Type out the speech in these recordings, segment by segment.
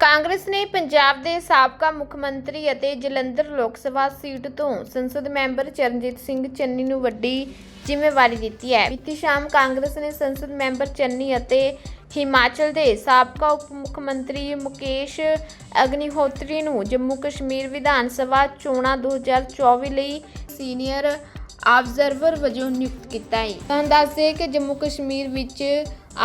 ਕਾਂਗਰਸ ਨੇ ਪੰਜਾਬ ਦੇ ਸਾਬਕਾ ਮੁੱਖ ਮੰਤਰੀ ਅਤੇ ਜਲੰਧਰ ਲੋਕ ਸਭਾ ਸੀਟ ਤੋਂ ਸੰਸਦ ਮੈਂਬਰ ਚਰਨਜੀਤ ਸਿੰਘ ਚੰਨੀ ਨੂੰ ਵੱਡੀ ਜ਼ਿੰਮੇਵਾਰੀ ਦਿੱਤੀ ਹੈ। ਬੀਤੀ ਸ਼ਾਮ ਕਾਂਗਰਸ ਨੇ ਸੰਸਦ ਮੈਂਬਰ ਚੰਨੀ ਅਤੇ ਹਿਮਾਚਲ ਦੇ ਸਾਬਕਾ ਉਪ ਮੁੱਖ ਮੰਤਰੀ ਮੁਕੇਸ਼ ਅਗਨੀਹੋਤਰੀ ਨੂੰ ਜੰਮੂ ਕਸ਼ਮੀਰ ਵਿਧਾਨ ਸਭਾ ਚੋਣਾਂ 2024 ਲਈ ਸੀਨੀਅਰ ਆਬਜ਼ਰਵਰ ਵਜੋਂ ਨਿਯੁਕਤ ਕੀਤਾ ਹੈ। ਤੁਹਾਨੂੰ ਦੱਸਦੇ ਕਿ ਜੰਮੂ ਕਸ਼ਮੀਰ ਵਿੱਚ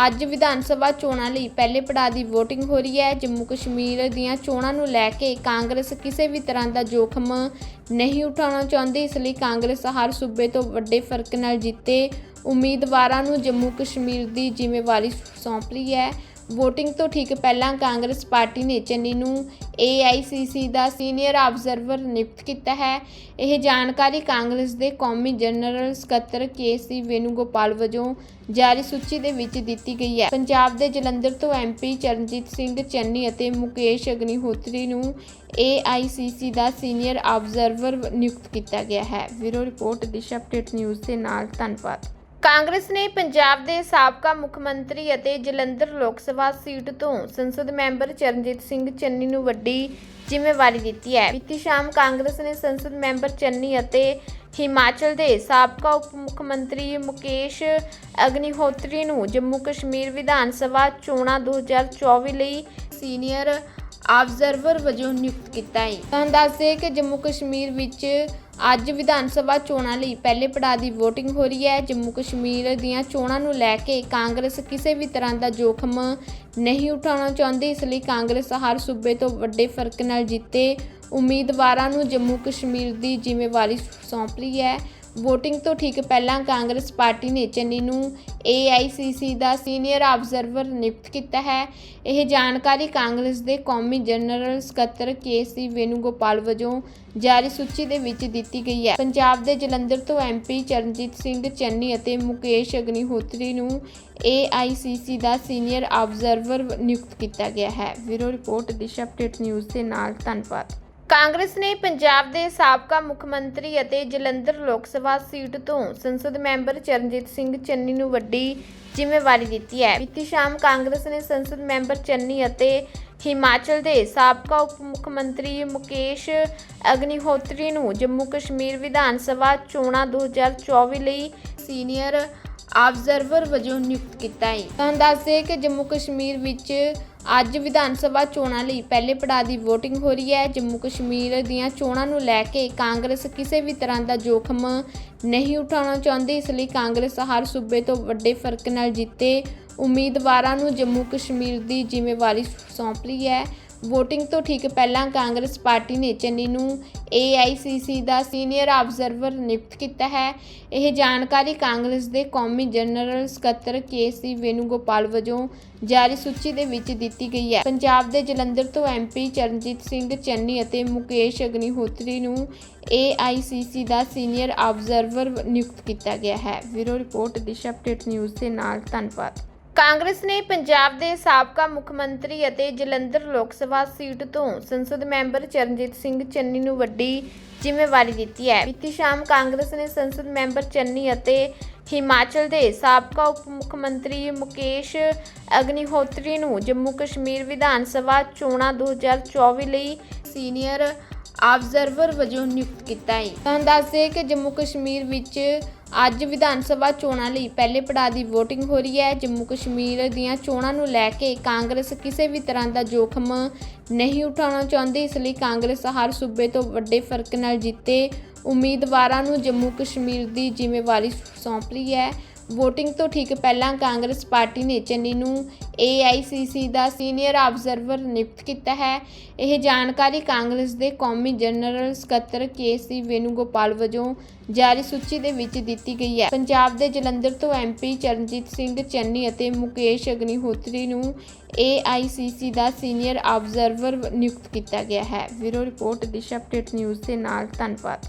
ਅੱਜ ਵਿਧਾਨ ਸਭਾ ਚੋਣਾਂ ਲਈ ਪਹਿਲੇ ਪੜਾਅ ਦੀ VOTING ਹੋ ਰਹੀ ਹੈ। ਜੰਮੂ ਕਸ਼ਮੀਰ ਦੀਆਂ ਚੋਣਾਂ ਨੂੰ ਲੈ ਕੇ ਕਾਂਗਰਸ ਕਿਸੇ ਵੀ ਤਰ੍ਹਾਂ ਦਾ ਜੋਖਮ ਨਹੀਂ ਉਠਾਉਣਾ ਚਾਹੁੰਦੀ। ਇਸ ਲਈ ਕਾਂਗਰਸ ਹਰ ਸੂਬੇ ਤੋਂ ਵੱਡੇ ਫ਼ਰਕ ਨਾਲ ਜਿੱਤੇ। ਉਮੀਦਵਾਰਾਂ ਨੂੰ ਜੰਮੂ ਕਸ਼ਮੀਰ ਦੀ ਜ਼ਿੰਮੇਵਾਰੀ ਸੌਂਪ ਲਈ ਹੈ। VOTING ਤੋਂ ਠੀਕ ਪਹਿਲਾਂ ਕਾਂਗਰਸ ਪਾਰਟੀ ਨੇ ਚੰਨੀ ਨੂੰ AICC ਦਾ ਸੀਨੀਅਰ ਆਬਜ਼ਰਵਰ ਨਿਯੁਕਤ ਕੀਤਾ ਹੈ। ਇਹ ਜਾਣਕਾਰੀ ਕਾਂਗਰਸ ਦੇ ਕੌਮੀ ਜਨਰਲ ਸਕੱਤਰ ਕੇਸੀ ਵੇਨੁਗੋਪਾਲ ਵਜੋਂ ਜਾਰੀ ਸੂਚੀ ਦੇ ਵਿੱਚ ਦਿੱਤੀ ਗਈ ਹੈ। ਪੰਜਾਬ ਦੇ ਜਲੰਧਰ ਤੋਂ ਐਮਪੀ ਚਰਨਜੀਤ ਸਿੰਘ ਚੰਨੀ ਅਤੇ ਮੁਕੇਸ਼ ਅਗਨੀਹੋਤਰੀ ਨੂੰ AICC ਦਾ ਸੀਨੀਅਰ ਆਬਜ਼ਰਵਰ ਨਿਯੁਕਤ ਕੀਤਾ ਗਿਆ ਹੈ। Bureau report, Disha update news ਦੇ ਨਾਲ, ਧੰਨਵਾਦ। ਕਾਂਗਰਸ ਨੇ ਪੰਜਾਬ ਦੇ ਸਾਬਕਾ ਮੁੱਖ ਮੰਤਰੀ ਅਤੇ ਜਲੰਧਰ ਲੋਕ ਸਭਾ ਸੀਟ ਤੋਂ ਸੰਸਦ ਮੈਂਬਰ ਚਰਨਜੀਤ ਸਿੰਘ ਚੰਨੀ ਨੂੰ ਵੱਡੀ ਜ਼ਿੰਮੇਵਾਰੀ ਦਿੱਤੀ ਹੈ। ਬੀਤੀ ਸ਼ਾਮ ਕਾਂਗਰਸ ਨੇ ਸੰਸਦ ਮੈਂਬਰ ਚੰਨੀ ਅਤੇ ਹਿਮਾਚਲ ਦੇ ਸਾਬਕਾ ਉਪ ਮੁੱਖ ਮੰਤਰੀ ਮੁਕੇਸ਼ ਅਗਨੀਹੋਤਰੀ ਨੂੰ ਜੰਮੂ ਕਸ਼ਮੀਰ ਵਿਧਾਨ ਸਭਾ ਚੋਣਾਂ 2024 ਲਈ ਸੀਨੀਅਰ ਆਬਜ਼ਰਵਰ ਵਜੋਂ ਨਿਯੁਕਤ ਕੀਤਾ ਹੈ। ਤੁਹਾਨੂੰ ਦੱਸਦੇ ਕਿ ਜੰਮੂ ਕਸ਼ਮੀਰ ਵਿੱਚ ਅੱਜ ਵਿਧਾਨ ਸਭਾ ਚੋਣਾਂ ਲਈ ਪਹਿਲੇ ਪੜਾਅ ਦੀ VOTING ਹੋ ਰਹੀ ਹੈ। ਜੰਮੂ ਕਸ਼ਮੀਰ ਦੀਆਂ ਚੋਣਾਂ ਨੂੰ ਲੈ ਕੇ ਕਾਂਗਰਸ ਕਿਸੇ ਵੀ ਤਰ੍ਹਾਂ ਦਾ ਜੋਖਮ ਨਹੀਂ ਉਠਾਉਣਾ ਚਾਹੁੰਦੀ। ਇਸ ਲਈ ਕਾਂਗਰਸ ਹਰ ਸੂਬੇ ਤੋਂ ਵੱਡੇ ਫ਼ਰਕ ਨਾਲ ਜਿੱਤੇ। ਉਮੀਦਵਾਰਾਂ ਨੂੰ ਜੰਮੂ ਕਸ਼ਮੀਰ ਦੀ ਜ਼ਿੰਮੇਵਾਰੀ ਸੌਂਪ ਲਈ ਹੈ। VOTING ਤੋਂ ਠੀਕ ਪਹਿਲਾਂ ਕਾਂਗਰਸ ਪਾਰਟੀ ਨੇ ਚੰਨੀ ਨੂੰ AICC ਦਾ ਸੀਨੀਅਰ ਆਬਜ਼ਰਵਰ ਨਿਯੁਕਤ ਕੀਤਾ ਹੈ। ਇਹ ਜਾਣਕਾਰੀ ਕਾਂਗਰਸ ਦੇ ਕੌਮੀ ਜਨਰਲ ਸਕੱਤਰ ਕੇਸੀ ਵੇਨੁਗੋਪਾਲ ਵਜੋਂ ਜਾਰੀ ਸੂਚੀ ਦੇ ਵਿੱਚ ਦਿੱਤੀ ਗਈ ਹੈ। ਪੰਜਾਬ ਦੇ ਜਲੰਧਰ ਤੋਂ ਐਮਪੀ ਚਰਨਜੀਤ ਸਿੰਘ, ਚੰਨੀ ਅਤੇ ਮੁਕੇਸ਼ ਅਗਨੀਹੋਤਰੀ ਨੂੰ AICC ਦਾ ਸੀਨੀਅਰ ਆਬਜ਼ਰਵਰ ਨਿਯੁਕਤ ਕੀਤਾ ਗਿਆ ਹੈ। Bureau report, Disha update news ਦੇ ਨਾਲ। ਧੰਨਵਾਦ। ਕਾਂਗਰਸ ਨੇ ਪੰਜਾਬ ਦੇ ਸਾਬਕਾ ਮੁੱਖ ਮੰਤਰੀ ਅਤੇ ਜਲੰਧਰ ਲੋਕ ਸਭਾ ਸੀਟ ਤੋਂ ਸੰਸਦ ਮੈਂਬਰ ਚਰਨਜੀਤ ਸਿੰਘ ਚੰਨੀ ਨੂੰ ਵੱਡੀ ਜ਼ਿੰਮੇਵਾਰੀ ਦਿੱਤੀ ਹੈ। ਬੀਤੀ ਸ਼ਾਮ ਕਾਂਗਰਸ ਨੇ ਸੰਸਦ ਮੈਂਬਰ ਚੰਨੀ ਅਤੇ ਹਿਮਾਚਲ ਦੇ ਸਾਬਕਾ ਉਪ ਮੁੱਖ ਮੰਤਰੀ ਮੁਕੇਸ਼ ਅਗਨੀਹੋਤਰੀ ਨੂੰ ਜੰਮੂ ਕਸ਼ਮੀਰ ਵਿਧਾਨ ਸਭਾ ਚੋਣਾਂ 2024 ਲਈ ਸੀਨੀਅਰ ਆਬਜ਼ਰਵਰ ਵਜੋਂ ਨਿਯੁਕਤ ਕੀਤਾ ਹੈ। ਤੁਹਾਨੂੰ ਦੱਸਦੇ ਕਿ ਜੰਮੂ ਕਸ਼ਮੀਰ ਵਿੱਚ ਅੱਜ ਵਿਧਾਨ ਸਭਾ ਚੋਣਾਂ ਲਈ ਪਹਿਲੇ ਪੜਾਅ ਦੀ VOTING ਹੋ ਰਹੀ ਹੈ। ਜੰਮੂ ਕਸ਼ਮੀਰ ਦੀਆਂ ਚੋਣਾਂ ਨੂੰ ਲੈ ਕੇ ਕਾਂਗਰਸ ਕਿਸੇ ਵੀ ਤਰ੍ਹਾਂ ਦਾ ਜੋਖਮ ਨਹੀਂ ਉਠਾਉਣਾ ਚਾਹੁੰਦੀ। ਇਸ ਲਈ ਕਾਂਗਰਸ ਹਰ ਸੂਬੇ ਤੋਂ ਵੱਡੇ ਫ਼ਰਕ ਨਾਲ ਜਿੱਤੇ। ਉਮੀਦਵਾਰਾਂ ਨੂੰ ਜੰਮੂ ਕਸ਼ਮੀਰ ਦੀ ਜ਼ਿੰਮੇਵਾਰੀ ਸੌਂਪ ਲਈ ਹੈ। VOTING ਤੋਂ ਠੀਕ ਪਹਿਲਾਂ ਕਾਂਗਰਸ ਪਾਰਟੀ ਨੇ ਚੰਨੀ ਨੂੰ AICC ਦਾ ਸੀਨੀਅਰ ਆਬਜ਼ਰਵਰ ਨਿਯੁਕਤ ਕੀਤਾ ਹੈ। ਇਹ ਜਾਣਕਾਰੀ ਕਾਂਗਰਸ ਦੇ ਕੌਮੀ ਜਨਰਲ ਸਕੱਤਰ ਕੇਸੀ ਵੇਨੁਗੋਪਾਲ ਵਜੋਂ ਜਾਰੀ ਸੂਚੀ ਦੇ ਵਿੱਚ ਦਿੱਤੀ ਗਈ ਹੈ। ਪੰਜਾਬ ਦੇ ਜਲੰਧਰ ਤੋਂ ਐਮਪੀ ਚਰਨਜੀਤ ਸਿੰਘ ਚੰਨੀ ਅਤੇ ਮੁਕੇਸ਼ ਅਗਨੀਹੋਤਰੀ ਨੂੰ AICC ਦਾ ਸੀਨੀਅਰ ਆਬਜ਼ਰਵਰ ਨਿਯੁਕਤ ਕੀਤਾ ਗਿਆ ਹੈ। Bureau report Disha update news ਦੇ ਨਾਲ। ਧੰਨਵਾਦ। ਕਾਂਗਰਸ ਨੇ ਪੰਜਾਬ ਦੇ ਸਾਬਕਾ ਮੁੱਖ ਮੰਤਰੀ ਅਤੇ ਜਲੰਧਰ ਲੋਕ ਸਭਾ ਸੀਟ ਤੋਂ ਸੰਸਦ ਮੈਂਬਰ ਚਰਨਜੀਤ ਸਿੰਘ ਚੰਨੀ ਨੂੰ ਵੱਡੀ ਜ਼ਿੰਮੇਵਾਰੀ ਦਿੱਤੀ ਹੈ। ਬੀਤੀ ਸ਼ਾਮ ਕਾਂਗਰਸ ਨੇ ਸੰਸਦ ਮੈਂਬਰ ਚੰਨੀ ਅਤੇ ਹਿਮਾਚਲ ਦੇ ਸਾਬਕਾ ਉਪ ਮੁੱਖ ਮੰਤਰੀ ਮੁਕੇਸ਼ ਅਗਨੀਹੋਤਰੀ ਨੂੰ ਜੰਮੂ ਕਸ਼ਮੀਰ ਵਿਧਾਨ ਸਭਾ ਚੋਣਾਂ 2024 ਲਈ ਸੀਨੀਅਰ ਆਬਜ਼ਰਵਰ ਵਜੋਂ ਨਿਯੁਕਤ ਕੀਤਾ ਹੈ। ਤੁਹਾਨੂੰ ਦੱਸਦੇ ਕਿ ਜੰਮੂ ਕਸ਼ਮੀਰ ਵਿੱਚ ਅੱਜ ਵਿਧਾਨ ਸਭਾ ਚੋਣਾਂ ਲਈ ਪਹਿਲੇ ਪੜਾਅ ਦੀ VOTING ਹੋ ਰਹੀ ਹੈ। ਜੰਮੂ ਕਸ਼ਮੀਰ ਦੀਆਂ ਚੋਣਾਂ ਨੂੰ ਲੈ ਕੇ ਕਾਂਗਰਸ ਕਿਸੇ ਵੀ ਤਰ੍ਹਾਂ ਦਾ ਜੋਖਮ ਨਹੀਂ ਉਠਾਉਣਾ ਚਾਹੁੰਦੀ। ਇਸ ਲਈ ਕਾਂਗਰਸ ਹਰ ਸੂਬੇ ਤੋਂ ਵੱਡੇ ਫ਼ਰਕ ਨਾਲ ਜਿੱਤੇ। ਉਮੀਦਵਾਰਾਂ ਨੂੰ ਜੰਮੂ ਕਸ਼ਮੀਰ ਦੀ ਜ਼ਿੰਮੇਵਾਰੀ ਸੌਂਪ ਲਈ ਹੈ। VOTING ਤੋਂ ਠੀਕ ਪਹਿਲਾਂ ਕਾਂਗਰਸ ਪਾਰਟੀ ਨੇ ਚੰਨੀ ਨੂੰ AICC ਦਾ ਸੀਨੀਅਰ ਆਬਜ਼ਰਵਰ ਨਿਯੁਕਤ ਕੀਤਾ ਹੈ। ਇਹ ਜਾਣਕਾਰੀ ਕਾਂਗਰਸ ਦੇ ਕੌਮੀ ਜਨਰਲ ਸਕੱਤਰ ਕੇਸੀ ਵੇਨੁਗੋਪਾਲ ਵਜੋਂ ਜਾਰੀ ਸੂਚੀ ਦੇ ਵਿੱਚ ਦਿੱਤੀ ਗਈ ਹੈ। ਪੰਜਾਬ ਦੇ ਜਲੰਧਰ ਤੋਂ ਐਮਪੀ ਚਰਨਜੀਤ ਸਿੰਘ ਚੰਨੀ ਅਤੇ ਮੁਕੇਸ਼ ਅਗਨੀਹੋਤਰੀ ਨੂੰ AICC ਦਾ ਸੀਨੀਅਰ ਆਬਜ਼ਰਵਰ ਨਿਯੁਕਤ ਕੀਤਾ ਗਿਆ ਹੈ। Bureau report, Disha update news ਦੇ ਨਾਲ, ਧੰਨਵਾਦ।